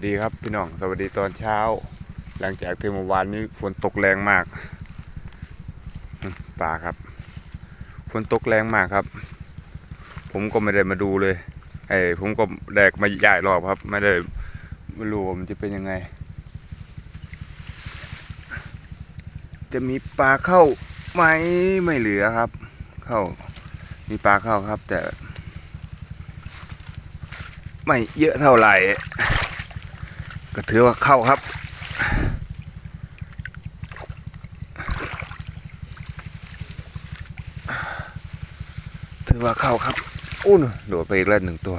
สดีครับพี่น้องสวัสดีตอนเช้า หลังจากที่เมื่อวานนี้ฝนตกแรงมากป่าครับฝนตกแรงมากครับ ผมก็ไม่ได้มาดูเลยไอ้ผมก็แดกมาย่ายรอบครับ ไม่ได้ไม่รู้ว่ามันจะเป็นยังไง จะมีปลาเข้าไหมไม่เหลือครับ เข้ามีปลาเข้าครับ แต่ ไม่เยอะเท่าไหร่ ก็ถือว่าเข้าครับ ถือว่าเข้าครับอุ้นโดดไปอีกแล้วหนึ่งตัว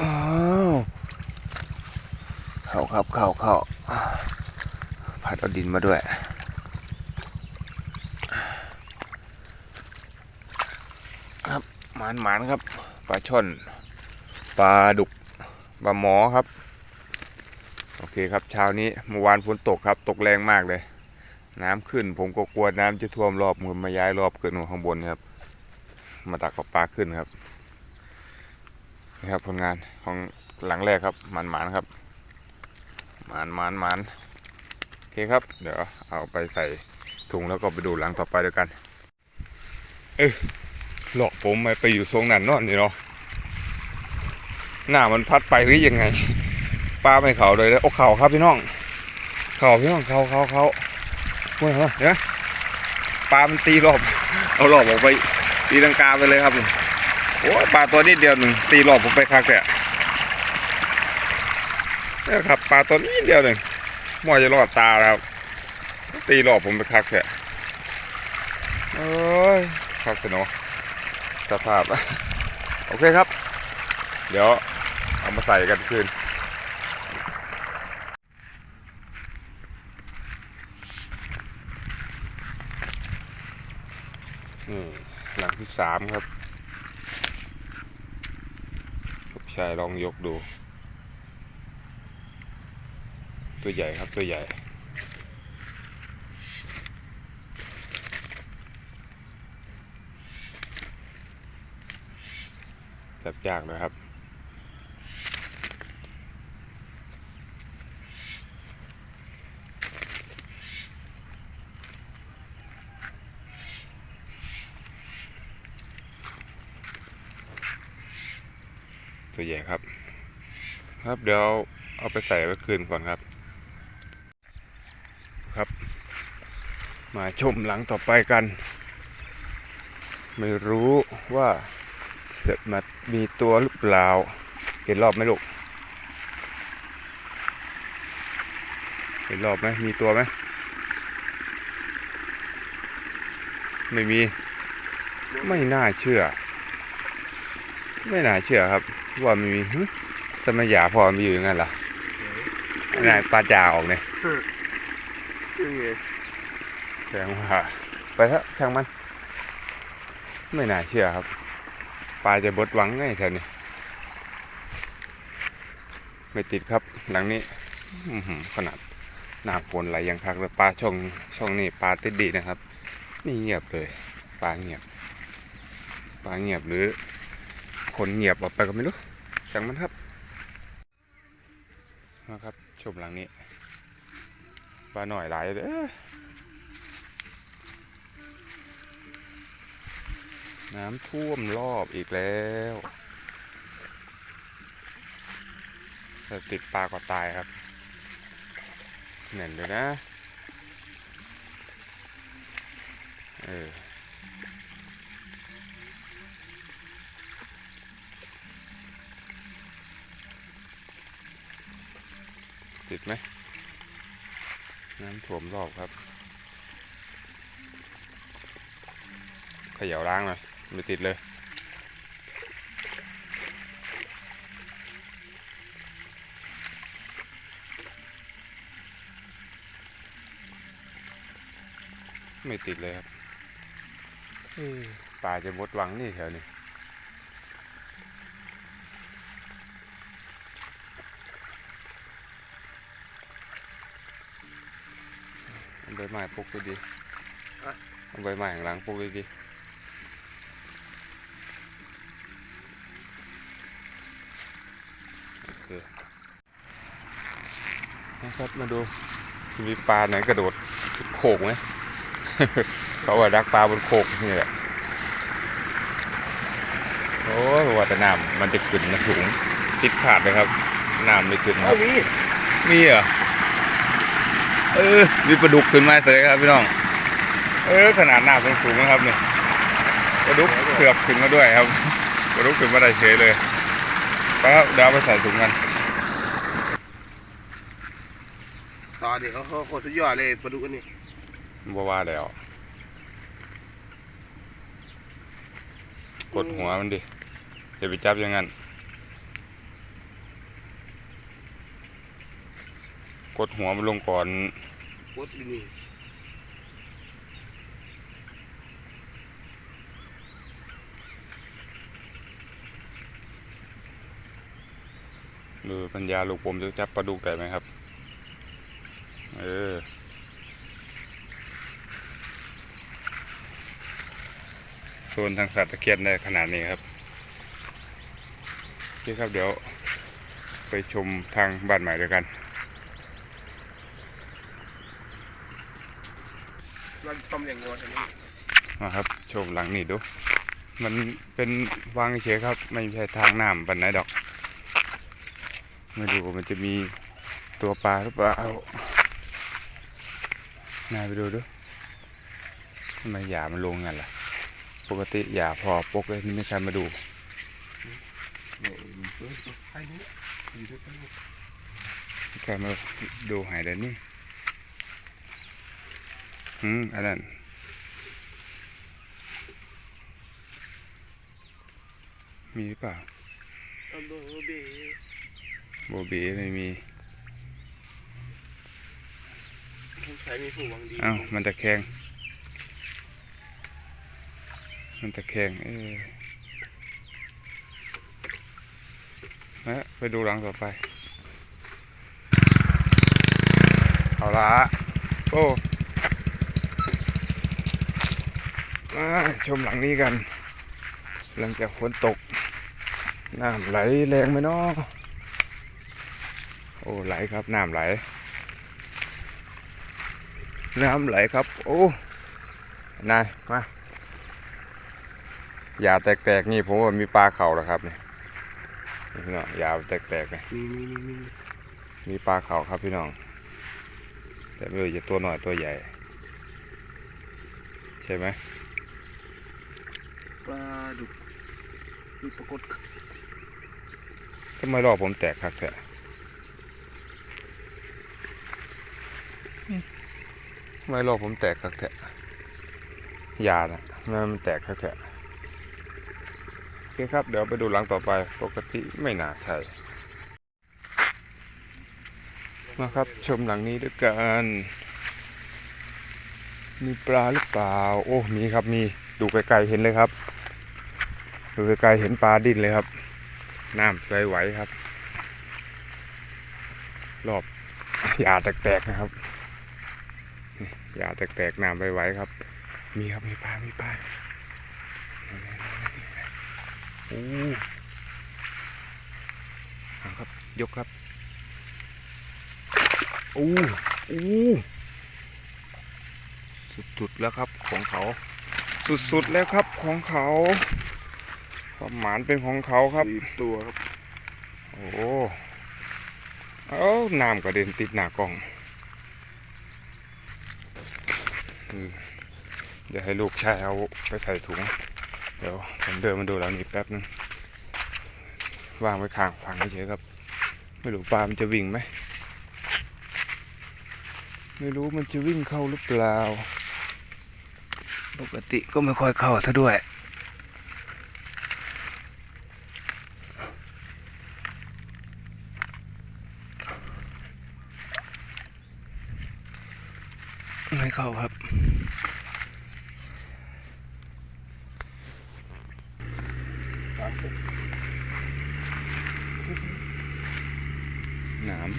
อ้าวเข้าครับเข้าเข้าพัดเอาดินมาด้วย ครับ หมานหมานครับ ปลาช่อน ปลาดุก ปลาหมอครับ โอเคครับเช้านี้เมื่อวานฝนตกครับ ตกแรงมากเลย น้ำขึ้น ผมก็กลัวน้ำจะท่วมรอบผมมาย้ายรอบเกินหัวข้างบนครับ มาตักกับปลาขึ้นครับนี่ครับผลงานของหลังแรกครับหมานหมานครับหมานหมานหมานโอเคครับ เดี๋ยวเอาไปใส่ถุงแล้วก็ไปดูหลังต่อไปด้วยกัน เอ้ หลอกผมไปไปอยู่ทรงนั้นนอนนี่เนาะหน้ามันพัดไปหรือยังไงปลาไม่เข่าเลยแล้วโอ้เข่าครับพี่น้อง เข่าพี่น้องเข่าเข่าเข่าเหรอเดี๋ยวนะปลามันตีรอบ เอารอบออกไปตีลังกาไปเลยครับโอ้ปลาตัวนิดเดียวหนึ่งตีรอบผมไปคักแต่เนี่ยครับปลาตัวนิดเดียวหนึ่งมอจะรอดตาแล้วตีรอบผมไปคักแต่โอ้ยคักเสนอ สภาพ โอเคครับ เดี๋ยวเอามาใส่กันคืน นี่หลังที่สามครับลูกชายลองยกดู ตัวใหญ่ครับตัวใหญ่ จับยากเลยครับ ตัวใหญ่ครับ ครับเดี๋ยวเอาไปใส่ไว้คืนก่อนครับ ครับ มาชมหลังต่อไปกัน ไม่รู้ว่า เสร็จมามีตัวหรือเปล่า เห็นรอบไหมลูก เห็นรอบไหมมีตัวไหม ไม่มี ไม่น่าเชื่อ ไม่น่าเชื่อครับ ว่าไม่มีหึทำไมหยาพอมันอยู่อย่างนั้นล่ะนายปลาจ่าออกเนี่ยแสดงว่าไปเถอะช่างมัน ไม่น่าเชื่อครับ ปลาจะบดหวังไงแถวนี้ ไม่ติดครับหลังนี้ขนาดหน้าฝนไหลยังคักเลยปลาช่องช่องนี้ปลาติดดีนะครับ นี่เงียบเลยปลาเงียบปลาเงียบหรือ คนเงียบออกไปก็ไม่รู้ช่างมันครับนะครับชมหลังนี้ปลาหน่อยหลายเด้อ น้ำท่วมรอบอีกแล้วจะติดปลาก็ตายครับเหน่นเลยนะ เออติดไหม น้ำถ่วมรอบครับเขย่าล้างหน่อย ไม่ติดเลยไม่ติดเลยครับเอ้ยป่าจะบดหวังนี่แถวนี้เอาใบไม้ปลูกดีๆเอาใบไม้ข้างหลังปลูกดีๆ โอเคนะครับมาดูจะมีปลาไหนกระโดดโขกไหมเขาว่าดักปลาบนโขกนี่แหละโอ้ยว่าแต่น้ำมันจะขึ้นนะสูงติดขาดเลยครับน้ำไม่ขึ้นครับมีมีเหรอเออมีปลาดุกขึ้นมาเสยครับพี่น้อง เออขนาดหน้าสูงสูงๆนะครับเนี่ยปลาดุกเสือกขึ้นมาด้วยครับปลาดุกขึ้นมาได้เฉยเลย ไปครับเดี๋ยวเอาไปใส่ถุงกันตอนนี้เขาเขาโคตรสุดยอดเลยปลาดุกอันนี้บ่ว่าแล้ว กดหัวมันดิอย่าไปจับอย่างนั้น กดหัวมันลงก่อนกดอยู่นี่ หรือปัญญาลูกผมจะจับปลาดุกได้ไหมครับ เออ โซนทางสัตว์ตะเกียบได้ขนาดนี้ครับโอเครับเดี๋ยวไปชมทางบ้านใหม่ด้วยกันมันต้มอย่างงออันนี้มาครับ ชมหลังนี่ดู มันเป็นวางเฉยครับ ไม่ใช่ทางน้ำปันไหนดอก ม่รู้ว่ามันจะมีตัวปลาหรือเปล่านายไปดูดูทำไมหยามันลงงั้นล่ะ ปกติหยาพอปกเลยนี่ไม่ใครมาดูไม่ใครมาดูหายเลยนี่อืมอันนั้นมีหรือเปล่า โบเบโบบีไม่มีผู้ชายมีผู้หวังดีอ้าวมันตะแคง มันตะแคงเออนะไปดูหลังต่อไป เอาละโอ้มาชมหลังนี้กัน หลังจากฝนตก น้ำไหลแรงไหมเนาะ โอ้ไหลครับน้ำไหล น้ำไหลครับ โอ้นายมาอย่าแตกๆนี่ผมว่ามีปลาเข่าแล้วครับนี่นี่พี่น้องอย่าแตกๆเลยมีมีมีมีมีปลาเข่าครับพี่น้อง แต่ไม่รู้จะตัวหน่อยตัวใหญ่ ใช่ไหมปลาดุกดุกปรากฏทำไมรอบผมแตกครับแท้ทำ ไมรอบผมแตกครับแท้ยานะทำไมมันแตกครับแท้โอเคครับ เดี๋ยวไปดูหลังต่อไปปกติไม่น่าใช่มาครับชมหลังนี้ด้วยกันมีปลาหรือเปล่า โอ้ มีครับ มี ดูไกลๆเห็นเลยครับ ดูไกลๆเห็นปลาดิ้นเลยครับ น้ำใสไหวครับ รอบยาแตกๆนะครับ หยาแตกๆน้ำไหวๆครับ มีครับมีปลา มีปลาโอ้เอาครับ ยกครับโอ้โอ้สุดๆแล้วครับของเขา สุดๆแล้วครับของเขาความหมานเป็นของเขาครับสี่ตัวครับ โอ้ เอาน้ำกระเด็นติดหน้ากล้องอืม เดี๋ยวให้ลูกชายเอาไปใส่ถุง เดี๋ยวผมเดินมาดูแล้วนี่แป๊บนึงวางไว้ข้างฝังเฉยครับ ไม่รู้ปลามันจะวิ่งไหม ไม่รู้มันจะวิ่งเข้าหรือเปล่า ปกติก็ไม่ค่อยเข้าซะด้วยไม่เข้าครับ สามสิบ หนาม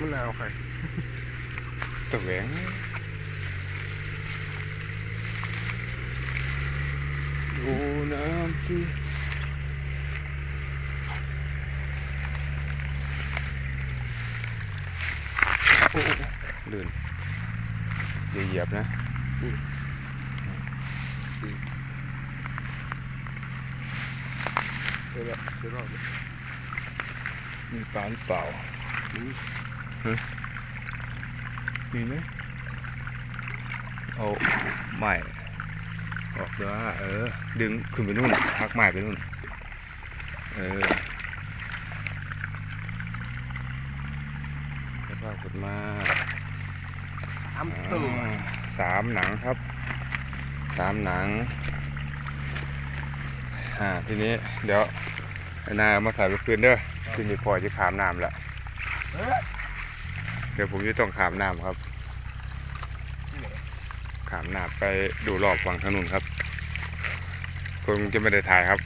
มะนาวใครตะแหวงโอ้น้ำที่โอ้ลื่นอย่าเหยียบนะเดี๋ยวละเดี๋ยวรอบ มีปลาหรือเปล่าฮะมีไหมเอาไม่ออกเดี๋ยวว่าเออ ดึงขึ้นไปนู่นพักไม้ไปนู่น เออแล้วก็ขุดมาสามตัวอ่าสามหนังครับสามหนังอ่าทีนี้เดี๋ยวไอ้นายเอามาใส่ไปคืนเด้อ ทีนี้พอจะขามน้ำแล้วเอ๊ะเดี๋ยวผมจะต้องขามน้ำครับ ขามน้ำไปดูรอบฝั่งถนนครับคงจะไม่ได้ถ่ายครับ